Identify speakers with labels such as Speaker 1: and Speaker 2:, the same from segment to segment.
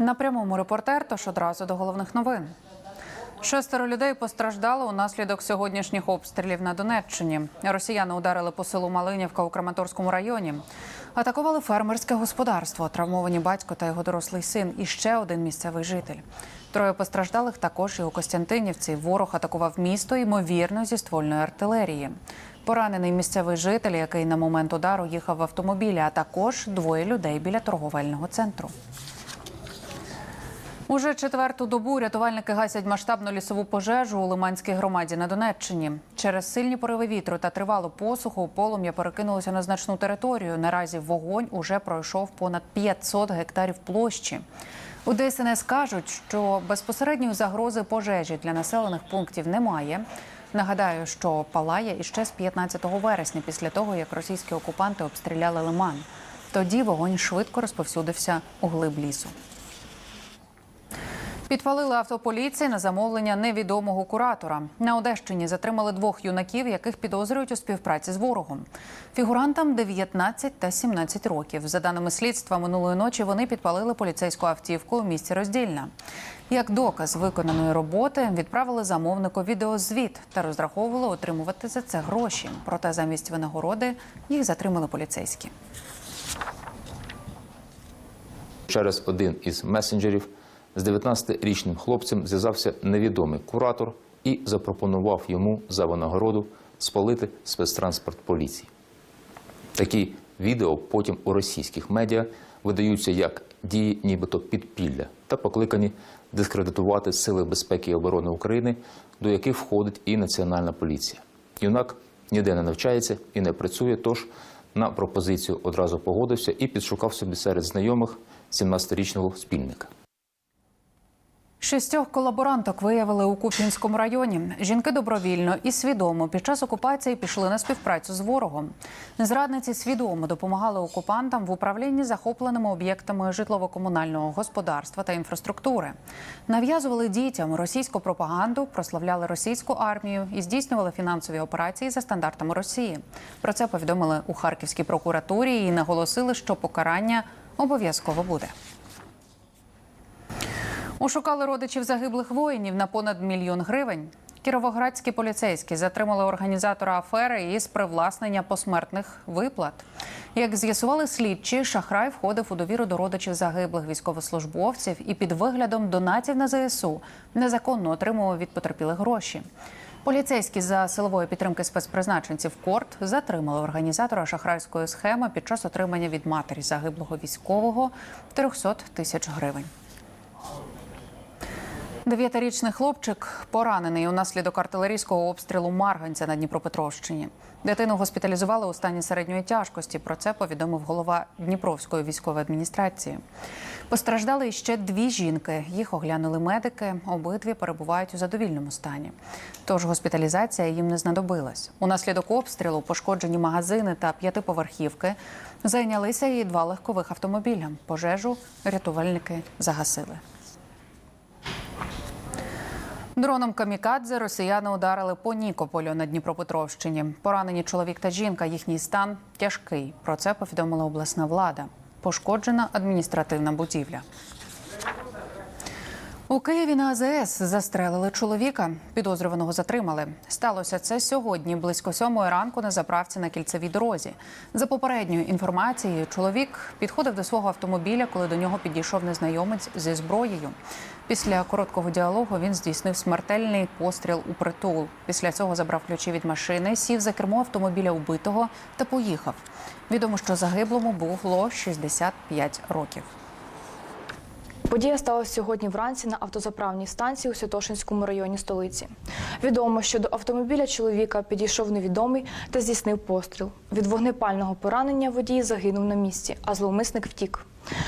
Speaker 1: На прямому репортер, тож одразу до головних новин. Шестеро людей постраждало унаслідок сьогоднішніх обстрілів на Донеччині. Росіяни ударили по селу Малинівка у Краматорському районі. Атакували фермерське господарство, травмовані батько та його дорослий син і ще один місцевий житель. Троє постраждалих також і у Костянтинівці. Ворог атакував місто, ймовірно, зі ствольної артилерії. Поранений місцевий житель, який на момент удару їхав в автомобілі, а також двоє людей біля торговельного центру. Уже четверту добу рятувальники гасять масштабну лісову пожежу у Лиманській громаді на Донеччині. Через сильні пориви вітру та тривалу посуху полум'я перекинулося на значну територію. Наразі вогонь уже пройшов понад 500 гектарів площі. У ДСНС кажуть, що безпосередньої загрози пожежі для населених пунктів немає. Нагадаю, що палає іще з 15 вересня, після того як російські окупанти обстріляли Лиман. Тоді вогонь швидко розповсюдився у глиб лісу. Підпалили авто поліції на замовлення невідомого куратора. На Одещині затримали двох юнаків, яких підозрюють у співпраці з ворогом. Фігурантам 19 та 17 років. За даними слідства, минулої ночі вони підпалили поліцейську автівку у місті Роздільна. Як доказ виконаної роботи відправили замовнику відеозвіт та розраховували отримувати за це гроші. Проте замість винагороди їх затримали поліцейські.
Speaker 2: Через один із месенджерів з 19-річним хлопцем зв'язався невідомий куратор і запропонував йому за винагороду спалити спецтранспорт поліції. Такі відео потім у російських медіа видаються як дії нібито підпілля та покликані дискредитувати Сили безпеки і оборони України, до яких входить і Національна поліція. Юнак ніде не навчається і не працює, тож на пропозицію одразу погодився і підшукав собі серед знайомих 17-річного спільника.
Speaker 1: Шістьох колаборанток виявили у Куп'янському районі. Жінки добровільно і свідомо під час окупації пішли на співпрацю з ворогом. Зрадниці свідомо допомагали окупантам в управлінні захопленими об'єктами житлово-комунального господарства та інфраструктури. Нав'язували дітям російську пропаганду, прославляли російську армію і здійснювали фінансові операції за стандартами Росії. Про це повідомили у Харківській прокуратурі і наголосили, що покарання обов'язково буде. Ушукали родичів загиблих воїнів на понад мільйон гривень. Кіровоградські поліцейські затримали організатора афери із привласнення посмертних виплат. Як з'ясували слідчі, шахрай входив у довіру до родичів загиблих військовослужбовців і під виглядом донатів на ЗСУ незаконно отримував від потерпілих гроші. Поліцейські за силової підтримки спецпризначенців Корт затримали організатора шахрайської схеми під час отримання від матері загиблого військового 300 тисяч гривень. Дев'ятирічний хлопчик поранений унаслідок артилерійського обстрілу Марганця на Дніпропетровщині. Дитину госпіталізували у стані середньої тяжкості. Про це повідомив голова Дніпровської військової адміністрації. Постраждали іще дві жінки. Їх оглянули медики. Обидві перебувають у задовільному стані. Тож госпіталізація їм не знадобилась. Унаслідок обстрілу пошкоджені магазини та п'ятиповерхівки. Зайнялися і два легкових автомобіля. Пожежу рятувальники загасили. Дроном камікадзе росіяни ударили по Нікополю на Дніпропетровщині. Поранені чоловік та жінка. Їхній стан тяжкий. Про це повідомила обласна влада. Пошкоджена адміністративна будівля. У Києві на АЗС застрелили чоловіка. Підозрюваного затримали. Сталося це сьогодні, близько сьомої ранку на заправці на кільцевій дорозі. За попередньою інформацією, чоловік підходив до свого автомобіля, коли до нього підійшов незнайомець зі зброєю. Після короткого діалогу він здійснив смертельний постріл у притул. Після цього забрав ключі від машини, сів за кермо автомобіля убитого та поїхав. Відомо, що загиблому було 65 років.
Speaker 3: Подія сталася сьогодні вранці на автозаправній станції у Святошинському районі столиці. Відомо, що до автомобіля чоловіка підійшов невідомий та здійснив постріл. Від вогнепального поранення водій загинув на місці, а зловмисник втік.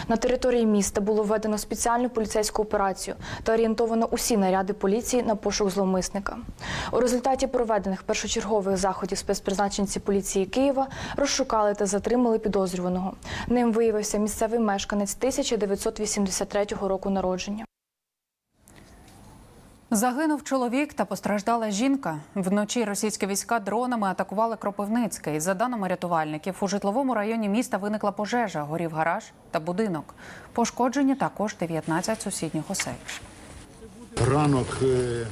Speaker 3: На території міста було введено спеціальну поліцейську операцію та орієнтовано усі наряди поліції на пошук зловмисника. У результаті проведених першочергових заходів спецпризначенці поліції Києва розшукали та затримали підозрюваного. Ним виявився місцевий мешканець 1983 року народження.
Speaker 1: Загинув чоловік та постраждала жінка. Вночі російські війська дронами атакували Кропивницький. За даними рятувальників, у житловому районі міста виникла пожежа, горів гараж та будинок. Пошкоджені також 19 сусідніх осель.
Speaker 4: Ранок е, е,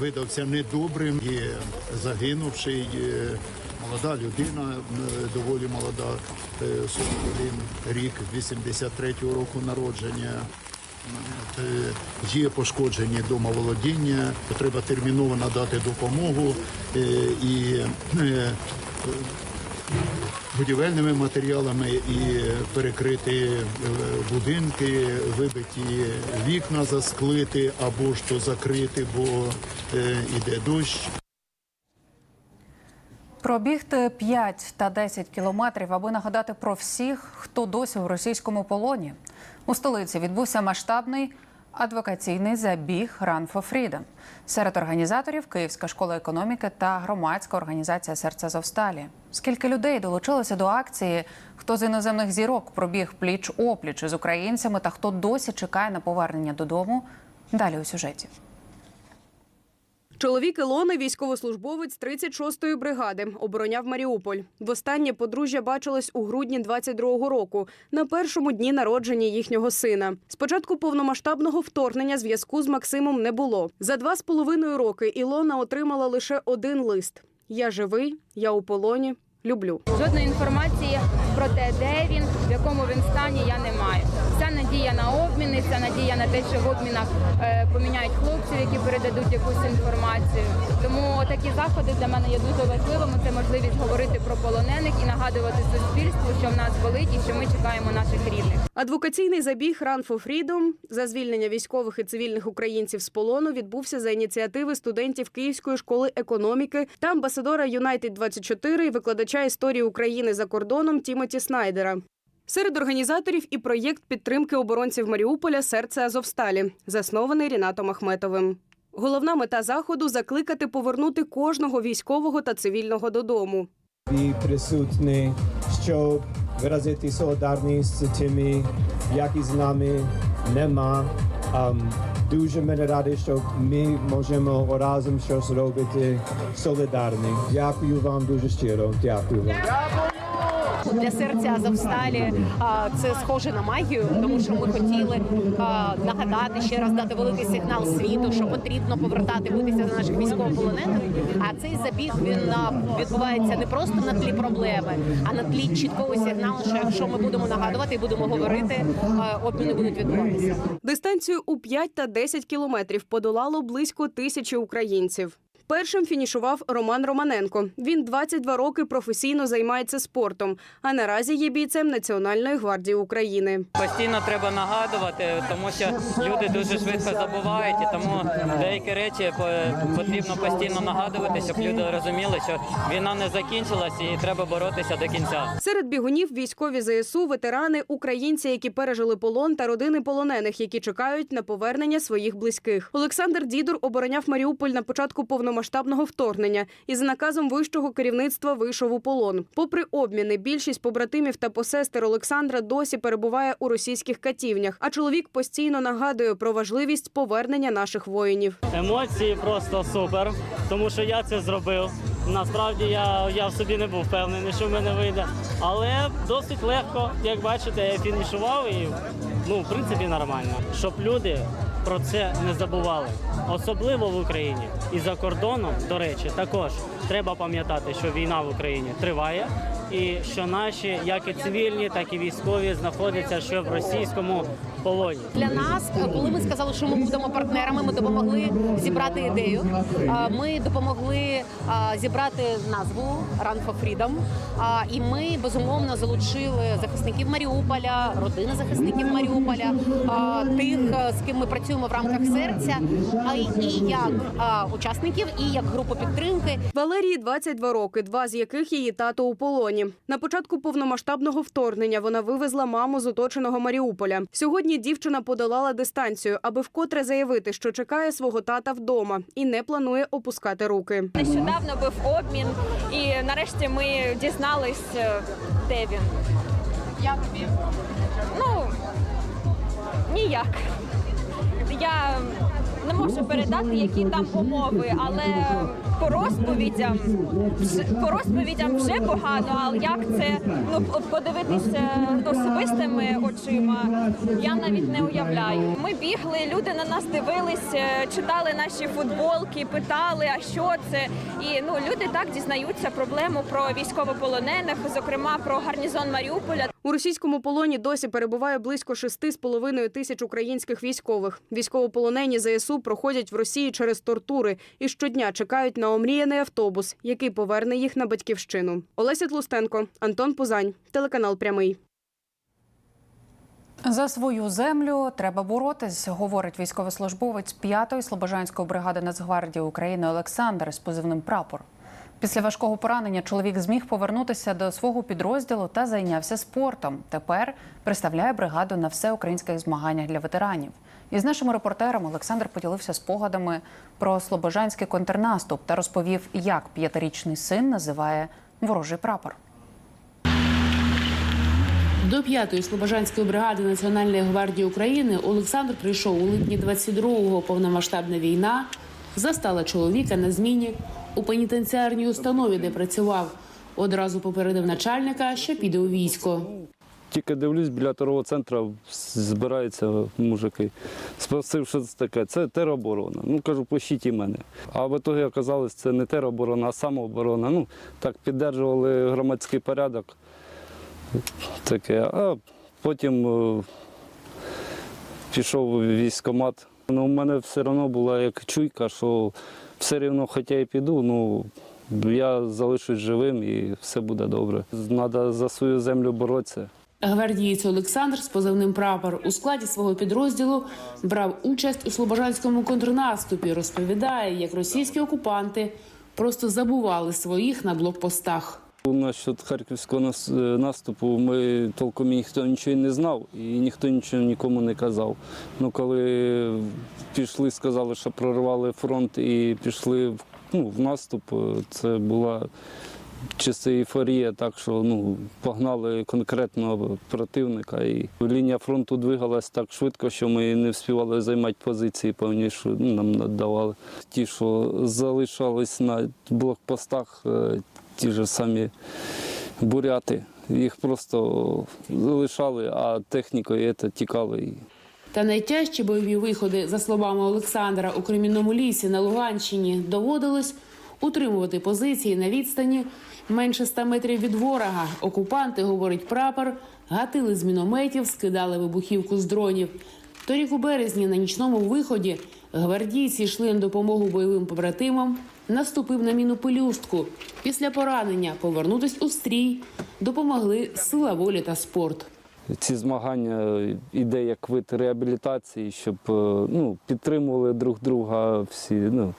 Speaker 4: видався недобрим і загинувший е, молода людина, доволі молода, е, 41 рік, 83-го року народження. Є пошкоджені домоволодіння, треба терміново надати допомогу е, і е, будівельними матеріалами і перекрити е, будинки, вибиті вікна засклити або ж то закрити, бо е, іде дощ.
Speaker 1: Пробігти 5 та 10 кілометрів, аби нагадати про всіх, хто досі в російському полоні. У столиці відбувся масштабний адвокаційний забіг Run for Freedom. Серед організаторів Київська школа економіки та громадська організація Серце Зовсталі. Скільки людей долучилося до акції? Хто з іноземних зірок пробіг пліч опліч із українцями та хто досі чекає на повернення додому? Далі у сюжеті.
Speaker 5: Чоловік Ілони, військовослужбовець 36-ї бригади, обороняв Маріуполь. Востаннє подружжя бачилось у грудні 22-го року, на першому дні народження їхнього сина. Спочатку повномасштабного вторгнення зв'язку з Максимом не було. За два з половиною роки Ілона отримала лише один лист: Я живий, я у полоні, люблю.
Speaker 6: Жодної інформації про те, де він, в якому він стані, я не маю. Надія на обміни, вся надія на те, що в обмінах е, поміняють хлопців, які передадуть якусь інформацію. Тому такі заходи для мене є дуже важливими. Це можливість говорити про полонених і нагадувати суспільству, що в нас болить і що ми чекаємо наших рідних.
Speaker 5: Адвокаційний забіг Run for Freedom за звільнення військових і цивільних українців з полону відбувся за ініціативи студентів Київської школи економіки та амбасадора Юнайтед 24 і викладача історії України за кордоном Тімоті Снайдера. Серед організаторів і проєкт підтримки оборонців Маріуполя Серце Азовсталі, заснований Рінатом Ахметовим. Головна мета заходу закликати повернути кожного військового та цивільного додому.
Speaker 7: і присутні, щоб виразити солідарність з тими, які з нами нема. Ам, дуже мене радий, що ми можемо разом щось робити солідарні. Дякую вам дуже щиро. Дякую вам.
Speaker 8: Для серця Азовсталі це схоже на магію, тому що ми хотіли нагадати ще раз дати великий сигнал світу, що потрібно повертати битися за наших військовополонених. А цей забіг він відбувається не просто на тлі проблеми, а на тлі чіткого сигналу, що якщо ми будемо нагадувати і будемо говорити, обміни будуть відбуватися.
Speaker 5: Дистанцію у 5 та 10 кілометрів подолало близько тисячі українців. Першим фінішував Роман Романенко. Він 22 роки професійно займається спортом, а наразі є бійцем Національної гвардії України.
Speaker 9: Постійно треба нагадувати, тому що люди дуже швидко забувають, і тому деякі речі по- потрібно постійно нагадувати, щоб люди розуміли, що війна не закінчилась і треба боротися до кінця.
Speaker 5: Серед бігунів військові ЗСУ, ветерани, українці, які пережили полон, та родини полонених, які чекають на повернення своїх близьких. Олександр Дідур обороняв Маріуполь на початку повномасштабного вторгнення і за наказом вищого керівництва вийшов у полон. Попри обміни, більшість побратимів та посестер Олександра досі перебуває у російських катівнях. А чоловік постійно нагадує про важливість повернення наших воїнів.
Speaker 10: Емоції просто супер, тому що я це зробив. Насправді я, я в собі не був впевнений, що в мене вийде. Але досить легко, як бачите, я фінішував і ну, в принципі нормально. Щоб люди про це не забували. Особливо в Україні. І за кордоном, до речі, також треба пам'ятати, що війна в Україні триває, і що наші, як і цивільні, так і військові, знаходяться ще в російському полоні.
Speaker 8: Для нас, е, коли ми сказали, що ми будемо партнерами, ми допомогли зібрати ідею. Ми допомогли зібрати назву Run for Freedom. І ми безумовно залучили захисників Маріуполя, родини захисників Маріуполя, тих, е, з ким ми працюємо в рамках серця, і як учасників, і як групу підтримки.
Speaker 5: Валерії 22 роки, два з яких її тато у полоні. На початку повномасштабного вторгнення вона вивезла маму з оточеного Маріуполя. Сьогодні дівчина подолала дистанцію, аби вкотре заявити, що чекає свого тата вдома і не планує опускати руки.
Speaker 6: Нещодавно був обмін, і нарешті ми дізнались, е, де він. Як він? Ну ніяк. Я
Speaker 11: не можу передати, які там умови, але по розповідям по розповідям вже погано. Але як це ну подивитися особистими очима? Я навіть не уявляю. Ми бігли, люди на нас дивились, е, читали наші футболки, питали, а що це? І ну люди так дізнаються проблему про військовополонених, зокрема про гарнізон Маріуполя.
Speaker 5: У російському полоні досі перебуває близько 6,5 тисяч українських військових. Військовополонені ЗСУ проходять в Росії через тортури і щодня чекають на омріяний автобус, який поверне їх на батьківщину. Олеся Тлустенко, Антон Пузань, телеканал Прямий.
Speaker 1: За свою землю треба боротись, говорить військовослужбовець 5-ї Слобожанської бригади Нацгвардії України Олександр з позивним прапор. Після важкого поранення чоловік зміг повернутися до свого підрозділу та зайнявся спортом. Тепер представляє бригаду на всеукраїнських змаганнях для ветеранів. І з нашим репортером Олександр поділився спогадами про слобожанський контрнаступ та розповів, як п'ятирічний син називає ворожий прапор.
Speaker 12: До п'ятої слобожанської бригади Національної гвардії України Олександр прийшов у липні 22-го. Повномасштабна війна застала чоловіка на зміні у пенітенціарній установі, де працював. Одразу попередив начальника, що піде у військо.
Speaker 13: Тільки дивлюсь, біля торгового центру збираються мужики. Спросив, що це таке. Це тероборона. Ну кажу, пишіть і мене. А в ітогі оказалось, це не тероборона, а самооборона. Ну так піддержували громадський порядок. Таке. А потім е, пішов військкомат. Ну, у мене все одно була як чуйка, що все рівно, хоча я піду, ну я залишусь живим і все буде добре. Треба за свою землю боротися.
Speaker 12: Гвардієць Олександр з позивним прапор у складі свого підрозділу брав участь у слобожанському контрнаступі. Розповідає, як російські окупанти просто забували своїх на блокпостах.
Speaker 13: Насчет харківського е, наступу ми толком ніхто нічого не знав, і ніхто нічого нікому не казав. Ну, коли пішли, сказали, що прорвали фронт і пішли в, ну, в наступ, е, це була чиста ейфорія, так що ну, погнали конкретного противника. І лінія фронту двигалась так швидко, що ми не встигали займати позиції певні, що ну, нам надавали. Ті, що залишались на блокпостах, е, ті ж самі буряти. Їх просто залишали, а технікою тікали.
Speaker 12: Та найтяжчі бойові виходи, за словами Олександра, у Кремінному лісі на Луганщині доводилось утримувати позиції на відстані менше 100 метрів від ворога. Окупанти, говорить прапор, гатили з мінометів, скидали вибухівку з дронів. Торік у березні на нічному виході гвардійці йшли на допомогу бойовим побратимам. Наступив на міну пелюстку. Після поранення повернутись у стрій допомогли сила волі та спорт.
Speaker 13: ці змагання іде як вид реабілітації, щоб е, ну, підтримували друг друга всі. Ну,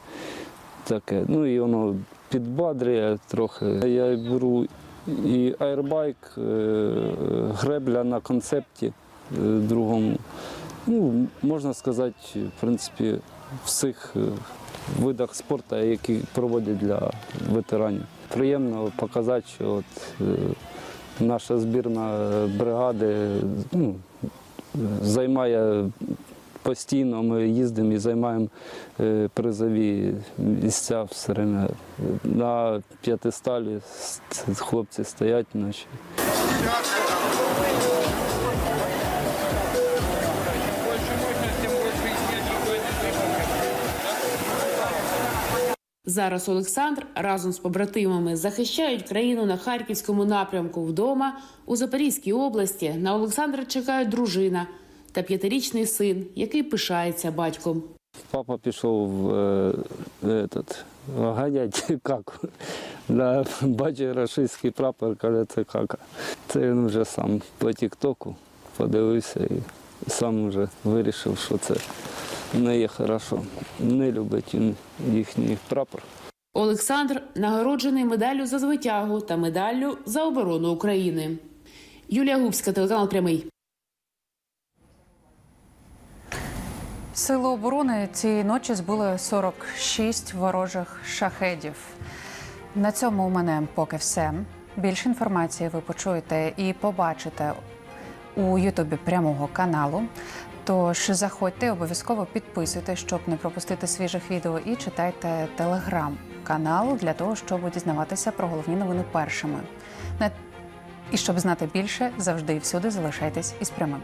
Speaker 13: таке. Ну і воно підбадрює трохи. Я беру і аербайк, е, гребля на концепті е, другому. Ну, можна сказати, в принципі, всіх е, видах спорту, які проводять для ветеранів. Приємно показати, що от, е, наша збірна бригади ну, займає постійно. Ми їздимо і займаємо е, призові місця все время. На п'ятисталі хлопці стоять наші.
Speaker 12: Зараз Олександр разом з побратимами захищають країну на харківському напрямку вдома у Запорізькій області. На Олександра чекають дружина та п'ятирічний син, який пишається батьком.
Speaker 13: Папа пішов е, этот, ганять каку. Да, бачить рашистський прапор, каже, це кака. Це він вже сам по тіктоку подивився і сам вже вирішив, що це не є хорошо. Не любить він їхній прапор.
Speaker 12: Олександр нагороджений медаллю за звитягу та медаллю за оборону України. Юлія Губська, телеканал Прямий.
Speaker 1: Сили оборони цієї ночі збили 46 ворожих шахедів. На цьому у мене поки все. Більше інформації ви почуєте і побачите у Ютубі прямого каналу. Тож заходьте, обов'язково підписуйте, щоб не пропустити свіжих відео, і читайте телеграм-канал для того, щоб дізнаватися про головні новини першими. І щоб знати більше, завжди і всюди залишайтесь із прямим.